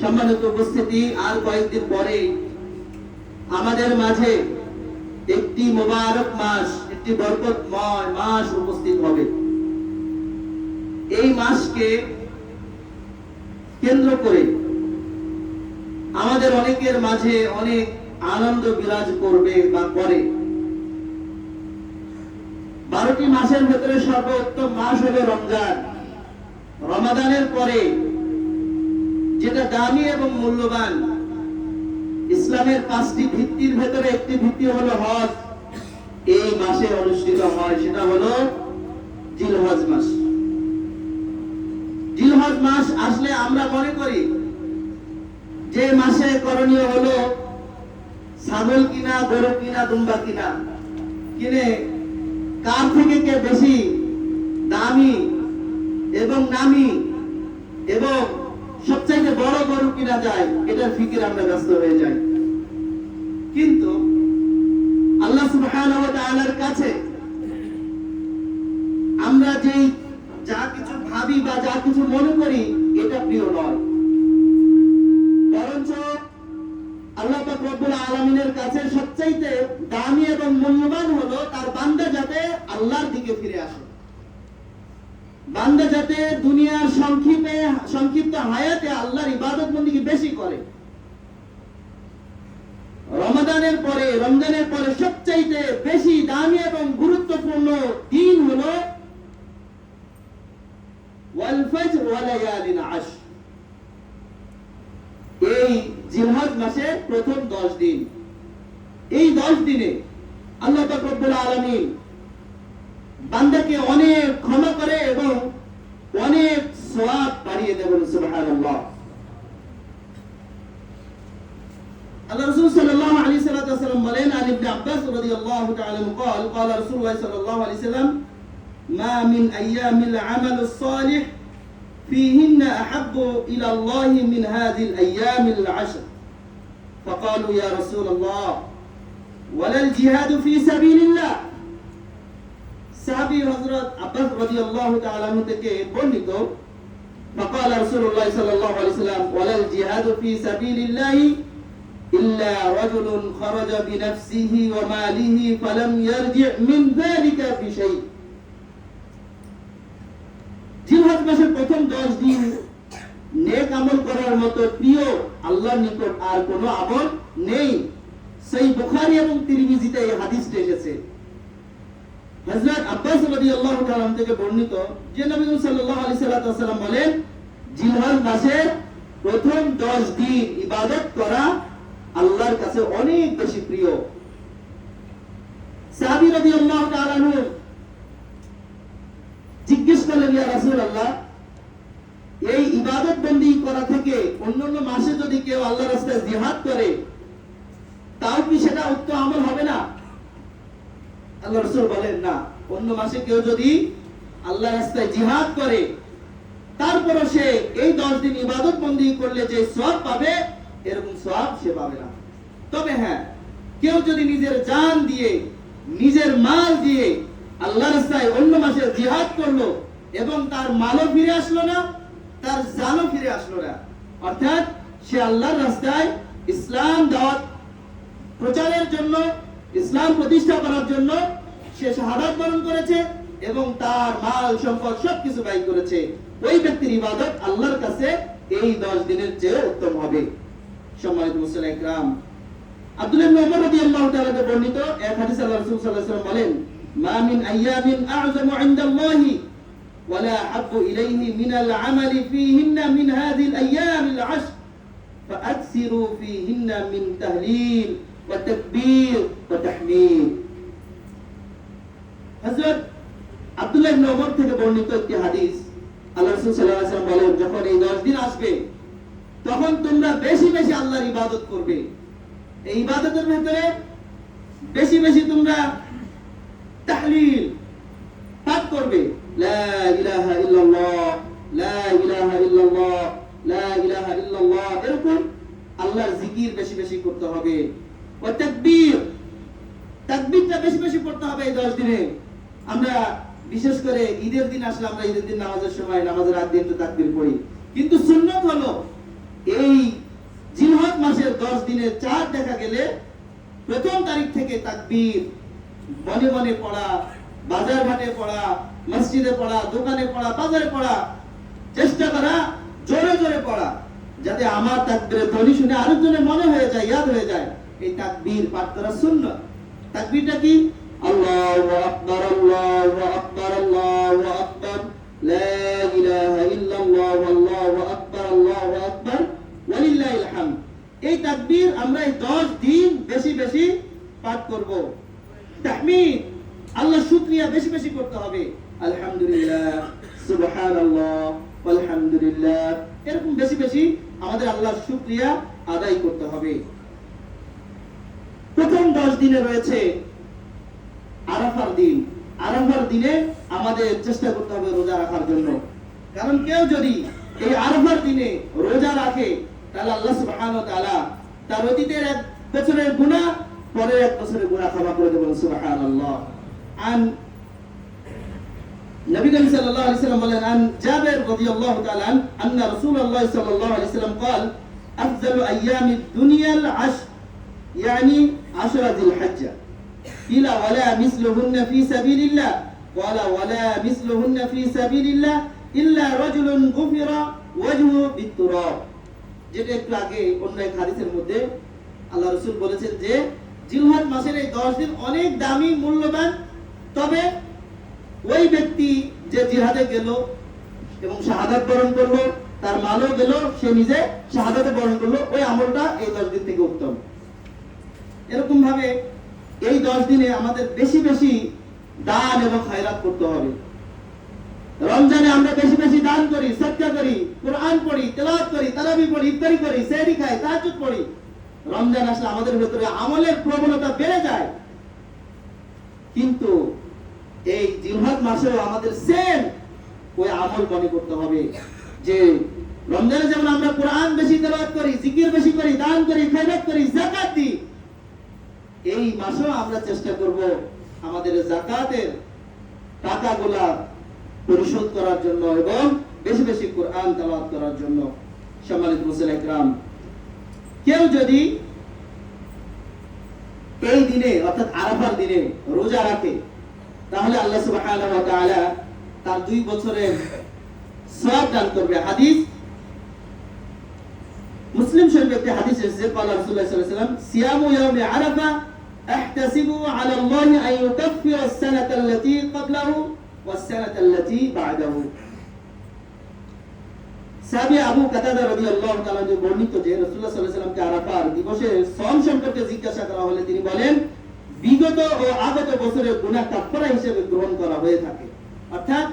সম্মানিত উপস্থিতি, আর কয়েকদিন পরে আমাদের মাঝে একটি মোবারক মাস, একটি বরকতময় মাস উপস্থিত হবে। এই মাসকে কেন্দ্র করে আমাদের অনেকের মাঝে অনেক আনন্দ বিরাজ করবে বা করে। বারোটি মাসের ভেতরে সর্বোত্তম মাস হবে রমজান। রমাদানের পরে যেটা দামি এবং মূল্যবান। ইসলামের পাঁচটি ভিত্তির ভেতরে একটি ভিত্তি হলো হজ। এই মাসে অনুষ্ঠিত হয়, সেটা হলো জিলহজ মাস। জিলহজ মাস আসলে আমরা মনে করি যে মাসে করণীয় হলো ছাগল কিনা, গরু কিনা, দুম্বা কিনা। কিনে কার থেকে কে বেশি দামি এবং নামি এবং সবচাইতে বড় গরু কিনা যায়, এটার ফিকির আমরা ব্যস্ত হয়ে যাই। কিন্তু আল্লাহ সুবহানাহু কাছে আমরা যেই যা কিছু ভাবি বা যা কিছু মনে করি, এটা প্রিয় নয়। বরঞ্চ আল্লাহ রব্বুল আলামিনের কাছে সবচাইতে দামি এবং মূল্যবান হলো তার বান্দা যাতে আল্লাহর দিকে ফিরে আসে। বান্দা যাতে দুনিয়ার সংক্ষিপে, সংক্ষিপ্ত হায়াতে আল্লাহর ইবাদত বন্দিকে বেশি করে। রমাদানের পরে, রমজানের পরে সবচাইতে বেশি দামি এবং গুরুত্বপূর্ণ দিন হলো এই জিলহজ মাসের প্রথম দশ দিন। এই দশ দিনে আল্লাহ পাক রব্বুল আলামিন বান্দাকে অনেক ক্ষমা করে এবং অনেক সওয়াব বাড়িয়ে দেবেন সুবহানাল্লাহ আল্লাহ রাসূল সাল্লাল্লাহু আলাইহি সাল্লাম বলেন আন ইবনে আব্বাস রাদিয়াল্লাহু তাআলা قال قال رسول الله صلى الله عليه وسلم ما من ايام العمل الصالح فيهن أحب إلى الله من هذه الأيام العشر فقالوا يا رسول الله ولا الجهاد في سبيل الله সাহাবী হযরত আব্বাস রাদিয়াল্লাহু তাআলা আনহু থেকে বর্ণিত فقال رسول الله صلى الله عليه وسلم ولا الجهاد في سبيل الله إلا رجل خرج بنفسه وماله فلم يرجع من ذلك بشيء জিলহজ মাসের প্রথম দশ দিন নেক আমল করার মতো প্রিয় আল্লাহর নিকট আর কোনো আমল নেই সেই বুখারী এবং তিরমিজিতে এই হাদিসটি এসেছে আব্বাস রাদিয়াল্লাহু তাআলা থেকে বর্ণিত, যে নবী সাল্লাল্লাহু আলাইহি সাল্লাম বলেন মাসের প্রথম 10 দিন ইবাদত করা আল্লাহর কাছে অনেক বেশি প্রিয়। রাদিয়াল্লাহু তাআলা জিজ্ঞেস করলেন, ইয়া রাসূলুল্লাহ, এই ইবাদত বন্দী করা থেকে অন্যান্য মাসে যদি কেউ আল্লাহ রাস্তায় জিহাদ করে, তাও কি সেটা উত্তম আমল হবে না? আল্লাহ রাসূল বলেন, না, অন্য মাসে কেউ যদি আল্লাহ রাস্তায় জিহাদ করে, তারপরও সে এই দশ দিন ইবাদত বন্দী করলে যে সব পাবে, এরকম সব সে পাবে না। তবে হ্যাঁ কেউ যদি নিজের জান দিয়ে, নিজের মাল দিয়ে আল্লাহ রাস্তায় অন্য মাসে জিহাদ করল এবং তার মালও ফিরে আসলো না, তার জানও ফিরে আসলো না, অর্থাৎ সে আল্লাহর রাস্তায় ইসলাম দাওয়াত প্রচারের জন্য, ইসলাম প্রতিষ্ঠা করার জন্য সে শাহাদাত বরণ করেছে এবং তার মাল সম্পদ সবকিছু ব্যয় করেছে ওই ব্যক্তির ইবাদত আল্লাহর কাছে এই দশ দিনের চেয়ে উত্তম হবে সম্মানিত মুসলিম ইকরাম আব্দুল্লাহ ইবনে ওমর রাদিয়াল্লাহু তাআলা তে বর্ণিত এক হাদিসে আল্লাহ রাসূল সাল্লাল্লাহু আলাইহি ওয়াসাল্লাম বলেন মা মিন আইয়ামিন আ'যামু 'ইনদাল্লাহি ولا أحب إليه من العمل فيهن من هذه الأيام العشر فأكثروا فيهن من تهليل وتكبير وتحميد বর্ণিত একটি হাদিস আল্লাহ বলেন, যখন এই 10 দিন আসবে, তখন তোমরা বেশি বেশি আল্লাহর ইবাদত করবে। এই ইবাদতের ভেতরে বেশি বেশি তোমরা তাহলিল পাঠ করবে। এরকম আল্লাহর জিকির বেশি বেশি করতে হবে। ও তাকবীর, তাকবীরটা বেশি বেশি পড়তে হবে এই 10 দিনে। আমরা বিশেষ করে ঈদের দিন আসলে আমরা ঈদের দিন নামাজের সময় নামাজের আগ দিয়ে একটু তাকবীর পড়ি। কিন্তু সুন্নত হলো এই দশ দিনের চাঁদ দেখা গেলে প্রথম তারিখ থেকে তাকবীর মনে মনে পড়া, বাজার ঘাটে পড়া, মসজিদে পড়া, দোকানে পড়া, বাজারে পড়া, চেষ্টা করা, জোরে জোরে পড়া, যাতে আমার তাকবীরের ধ্বনি শুনে আরেকজনের মনে হয়ে যায়, ইয়াদ হয়ে যায়। এই তাকবীর পাঠ করা শূন্য তাকবীরটা কি আল্লাহু আকবার আল্লাহু আকবার আল্লাহু আকবার লা ইলাহা ইল্লাল্লাহ আল্লাহু আকবার আল্লাহু আকবার ওয়ালিল্লাহিল হামদ এই তাকবীর আমরা এই 10 দিন বেশি বেশি পাঠ করব। আল্লাহ শুকরিয়া বেশি বেশি করতে হবে। আলহামদুলিল্লাহ আলহামদুলিল্লাহ। এরকম বেশি বেশি আমাদের আল্লাহর শুকরিয়া আদায় করতে হবে। প্রথম দশ দিনে রয়েছে আরাফার দিন। আরাফার দিনে আমাদের চেষ্টা করতে হবে রোজা রাখার জন্য। কারণ কেউ যদি এই আরাফার দিনে রোজা রাখে, তাহলে আল্লাহ সুবহানাহু ওয়া তাআলা তার অতীতের এক বছরের গুনাহ পরের এক বছরের গুনাহ ক্ষমা করে দেবেন সুবহানাল্লাহ আন নবী করিম সাল্লাল্লাহু আলাইহি সাল্লাম বলেন আন জাবির রাদিয়াল্লাহু তাআলা আন আন্না রাসূলুল্লাহ সাল্লাল্লাহু আলাইহি সাল্লাম قال افضل ايام الدنيا العشر يعني عشر ذي الحجه قيل ولا مثلهن في سبيل الله قال ولا مثلهن في سبيل الله إلا رجل غفر وجهه بالتراب যেটা একটু আগে অন্য এক হাদিসের মধ্যে আল্লাহ রসুল বলেছেন যে জিলহাদ মাসের এই দশ দিন অনেক দামি, মূল্যবান, তবে ওই ব্যক্তি যে জিহাদে গেল এবং শাহাদাত বরণ করল, তার মালও গেল, সে নিজে শাহাদাতে বরণ করল, ওই আমলটা এই দশ দিন থেকে উত্তম। এরকম ভাবে এই দশ দিনে আমাদের বেশি বেশি দান এবং খায়রাত করতে হবে। রমজানে আমরা বেশি বেশি দান করি সৎকা করি, কোরআন পড়ি, তেলাওয়াত করি তারাবি পড়ি, ইফতারি করি, সেহরি খাই, তাহাজ্জুদ পড়ি। রমজান আসলে আমাদের ভেতরে আমলের প্রবণতা বেড়ে যায়। কিন্তু এই জিলহদ মাসেও আমাদের সেম ওই আমল মনে করতে হবে। যে রমজানে যেমন আমরা কোরআন বেশি তেলাওয়াত করি, জিকির বেশি করি, দান করি খায়রাত করি, যাকাত দিই, এই মাসেও আমরা চেষ্টা করব আমাদের জাকাতের টাকাগুলা পরিশোধ করার জন্য এবং বেশি বেশি কোরআন তেলাওয়াত করার জন্য সম্মানিত মুসলিম একরাম কেউ যদি এই দিনে অর্থাৎ আরাফার দিনে রোজা রাখে তাহলে আল্লাহ সুবহানাহু ওয়া তাআলা তার দুই বছরের সওয়াব দান করবে হাদিস মুসলিম শরীফে একটি হাদিস এসেছে قال রাসূলুল্লাহ সাল্লাল্লাহু আলাইহি ওয়াসাল্লাম সিয়ামু ইয়াউমি আরাফা احتسب على الله ان يكفر السنه التي قبله والسنه التي بعده সাহাবী আবু কাতাদা রাদিয়াল্লাহু তাআলা যে বর্ণিত যে রাসূলুল্লাহ সাল্লাল্লাহু আলাইহি ওয়াসাল্লামকে আরাফার দিবসে শ্রম সম্পর্কে জিজ্ঞাসা করা হলে তিনি বলেন বিগত ও আগত বছরের গুনাহ কাফারা হিসেবে গ্রহণ করা হয়ে থাকে অর্থাৎ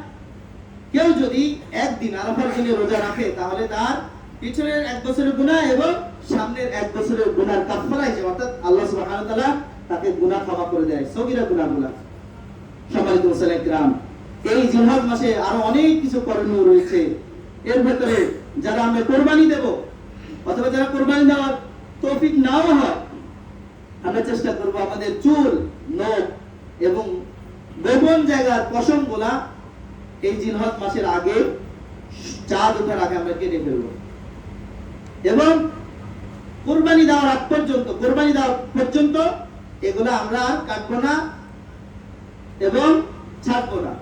কেউ যদি একদিন আরাফার দিনে রোজা রাখে তাহলে তার পিছনের এক বছরের গুনাহ এবং সামনের এক বছরের গুনার কাফারা হিসেবে অর্থাৎ আল্লাহ সুবহানাহু ওয়া তাআলা তাকে গুনাহ ক্ষমা করে দেয় সগীরা গুনাহগুলা সম্মানিত মুসলিম কিরাম এই জিলহজ মাসে আরও অনেক কিছু করণীয় রয়েছে। এর ভেতরে যারা আমরা কোরবানি দেব, অথবা যারা কোরবানি দেওয়ার তৌফিক নাও হয়, আমরা চেষ্টা করব আমাদের চুল, নখ এবং গোপন জায়গার পশম গোলা এই জিলহজ মাসের আগে চাঁদ ওঠার আগে আমরা কেটে ফেলব। এবং কোরবানি দেওয়ার আগ পর্যন্ত, কোরবানি দেওয়ার পর্যন্ত এগুলো আমরা কাটবো না এবং ছাড়বো না।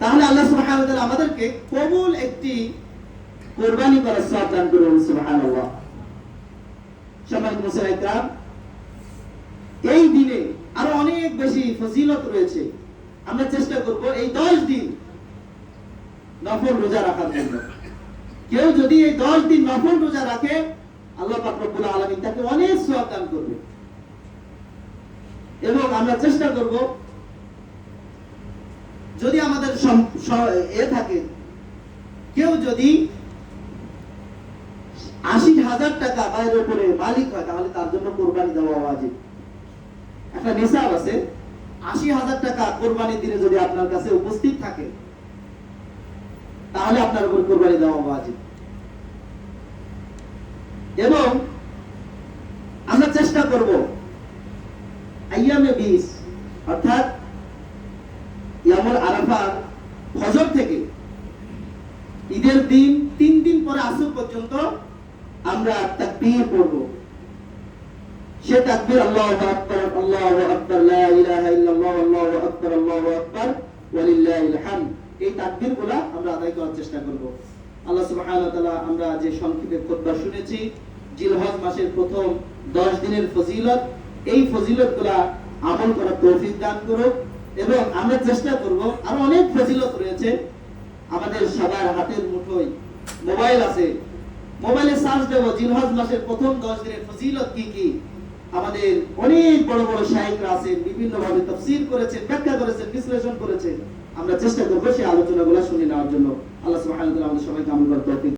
তাহলে আল্লাহ তাআলা আমাদেরকে কবুল একটি কোরবানি করার সওয়াব দান করুন, সুবহানাল্লাহ। সম্মানিত মুসলিম এই দিনে আরও অনেক বেশি ফজিলত রয়েছে। আমরা চেষ্টা করব এই 10 দিন নফল রোজা রাখার জন্য। কেউ যদি এই 10 দিন নফল রোজা রাখে, আল্লাহ পাক রব্বুল আলামিন তাকে অনেক সওয়াব দান করবে। এবং আমরা চেষ্টা করব যদি আমাদের এ থাকে, কেউ যদি আশি হাজার টাকা বাইরের উপরে মালিক হয়, তাহলে তার জন্য কোরবানি দেওয়া ওয়াজিব। একটা নিসাব আছে, আশি হাজার টাকা কোরবানির দিনে যদি আপনার কাছে উপস্থিত থাকে, তাহলে আপনার উপর কোরবানি দেওয়া ওয়াজিব। এবং আমরা চেষ্টা করব, আইয়ামে বিশ, অর্থাৎ ইয়ামুল আরাফার ফজর থেকে ঈদের দিন, তিন দিন পরে আসর পর্যন্ত আমরা তাকবীর পড়ব। সে তাকবীর আল্লাহু আকবার আল্লাহু আকবার, লা ইলাহা ইল্লাল্লাহ, আল্লাহু আকবার আল্লাহু আকবার, ওয়ালিল্লাহিল হামদ। এই তাকবীরগুলো আমরা আদায় করার চেষ্টা করব। আল্লাহ সুবহানাহু ওয়া তাআলা আমরা যে সংক্ষেপে খুতবা শুনেছি, জিলহজ মাসের প্রথম 10 দিনের ফজিলত, এই ফজিলতগুলা আমল করার তৌফিক দান করুক। এবং আমরা চেষ্টা করব, আরও অনেক ফজিলত রয়েছে আমাদের সবার হাতের মুঠোয়। মোবাইল আছে। মোবাইলে সার্চ দেব, জিলহজ মাসের প্রথম 10 দিনের ফজিলত কি কি? আমাদের অনেক বড় বড় শাইখরা আছেন বিভিন্ন ভাবে তাফসীর করেছেন, ব্যাখ্যা করেছেন, বিশ্লেষণ করেছেন। আমরা চেষ্টা করব সেই আলোচনাগুলো শুনে নেওয়ার জন্য। আল্লাহ সুবহানাহু ওয়া তাআলা আমাদের সবাইকে আমল তৌফিক